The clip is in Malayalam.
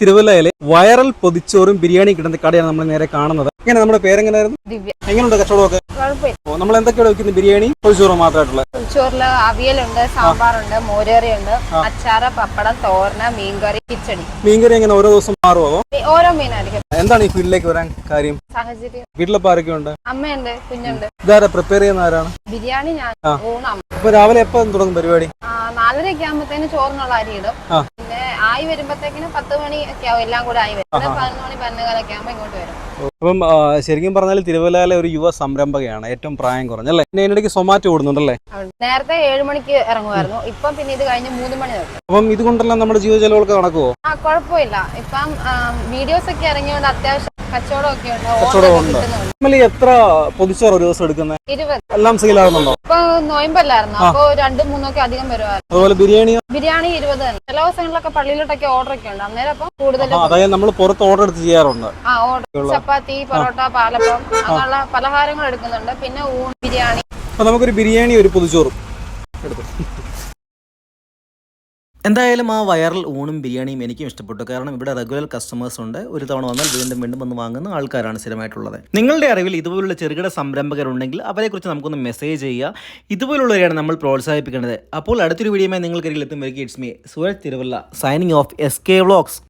തിരുവല്ലയിലെ വൈറൽ പൊതിച്ചോറും ബിരിയാണി കിട്ടുന്ന കടയാണ് നമ്മൾ നേരെ കാണുന്നത്. എങ്ങനെ നമ്മുടെ പേരെങ്ങനെയായിരുന്നു ദിവ്യ. എങ്ങനെയുണ്ട് കച്ചവടമൊക്കെ? കുഴപ്പമില്ല. ഓ, നമ്മൾ എന്തൊക്കെയാണ് വെക്കുന്നത്? ബിരിയാണി പൊതിച്ചോറും മാത്രമായിട്ടുള്ള? പൊതിച്ചോറിൽ അവിയലുണ്ട് സാമ്പാറുണ്ട് മോരേറിയുണ്ട് അച്ചാറ് പപ്പടം തോരണ മീൻകറി കിച്ചടി. മീൻകറി എങ്ങനെ? ഓരോ ദിവസം മാറുമോ ഈ ഓരോ മീനായിരിക്കും. എന്താണ് ഈ ഫീൽഡിലേക്ക് വരാൻ കാര്യം? സാഹചര്യം. വീട്ടിലപ്പോൾ ആരൊക്കെയുണ്ട്? അമ്മയുണ്ട് കുഞ്ഞുണ്ട്. ഇതാരാ? പ്രിപ്പയർ ചെയ്യുന്ന ആരാണ്? ബിരിയാണി ഞാൻ. ഊണാം രാവിലെ എപ്പോ തുടങ്ങും പരിപാടി? നാലരയൊക്കെ ആകുമ്പത്തേന് ചോറിനുള്ള അരി ഇടും. ആ. ആയി വരുമ്പത്തേക്കിന് പത്ത് മണി ഒക്കെ ആവും എല്ലാം കൂടെ ആയി വരും. പതിനൊന്ന് മണി പതിനൊന്നേകാലൊക്കെ ഇങ്ങോട്ട് വരും. അപ്പം ശരിക്കും പറഞ്ഞാൽ തിരുവല്ലയിലെ ഒരു യുവ സംരംഭകയാണ് ഏറ്റവും പ്രായം കുറഞ്ഞല്ലേ പിന്നെ അതിനിടയ്ക്ക് സൊമാറ്റോ ഓടുന്നുണ്ടല്ലേ? നേരത്തെ ഏഴ് മണിക്ക് ഇറങ്ങുമായിരുന്നു ഇപ്പം പിന്നെ ഇത് കഴിഞ്ഞ് മൂന്ന് മണി തൊട്ട്. അപ്പം ഇതുകൊണ്ടെല്ലാം നമ്മുടെ ജീവചെലവുകളൊക്കെ നടക്കുമോ ആ കുഴപ്പമില്ല. ഇപ്പം വീഡിയോസ് ഒക്കെ ഇറങ്ങിയോണ്ട് അത്യാവശ്യം കച്ചവടം ഒക്കെ ഉണ്ട് കച്ചവടം ഓർഡർ ഉണ്ട്. കിട്ടുന്നുണ്ട്. നമ്മൾ എത്ര പൊതിച്ചോറ് ഒരു ദിവസം എടുക്കുന്നത് എല്ലാം സെയിലാകുന്നുണ്ടോ? ഇപ്പൊ നോയമ്പല്ലായിരുന്നു? അപ്പൊ രണ്ടും മൂന്നൊക്കെ അധികം വരുമായിരുന്നു അതുപോലെ ബിരിയാണിയോ? ബിരിയാണി ഇരുപത് ചില ദിവസങ്ങളിലൊക്കെ പള്ളിയിലോട്ടൊക്കെ ഓർഡർ ഒക്കെ ഉണ്ട്. അന്നേരം അപ്പൊ കൂടുതൽ അതായത് നമ്മൾ പുറത്ത് ഓർഡർ എടുത്ത് ചെയ്യാറുണ്ട്. ആ ഓർഡർ. ചപ്പാത്തി പൊറോട്ട പാലപ്പം അങ്ങനെയുള്ള പലഹാരങ്ങൾ എടുക്കുന്നുണ്ട്. പിന്നെ ഊൺ ബിരിയാണി. അപ്പൊ നമുക്കൊരു ബിരിയാണി ഒരു പൊതിച്ചോറും എടുത്തു. എന്തായാലും ആ വൈറൽ ഊണും ബിരിയാണിയും എനിക്കും ഇഷ്ടപ്പെട്ടു. കാരണം ഇവിടെ റെഗുലർ കസ്റ്റമേഴ്സ് ഉണ്ട്. ഒരു തവണ വന്നാൽ വീണ്ടും വീണ്ടും വന്ന് വാങ്ങുന്ന ആൾക്കാരാണ് സ്ഥിരമായിട്ടുള്ളത്. നിങ്ങളുടെ അറിവിൽ ഇതുപോലുള്ള ചെറുകിട സംരംഭകരുണ്ടെങ്കിൽ അവരെക്കുറിച്ച് നമുക്കൊന്ന് മെസ്സേജ് ചെയ്യുക. ഇതുപോലുള്ളവരെയാണ് നമ്മൾ പ്രോത്സാഹിപ്പിക്കേണ്ടത്. അപ്പോൾ അടുത്തൊരു വീഡിയോയുമായി നിങ്ങൾക്കരികിൽ എത്തും. It's me Suraj Thiruvalla signing off S K vlogs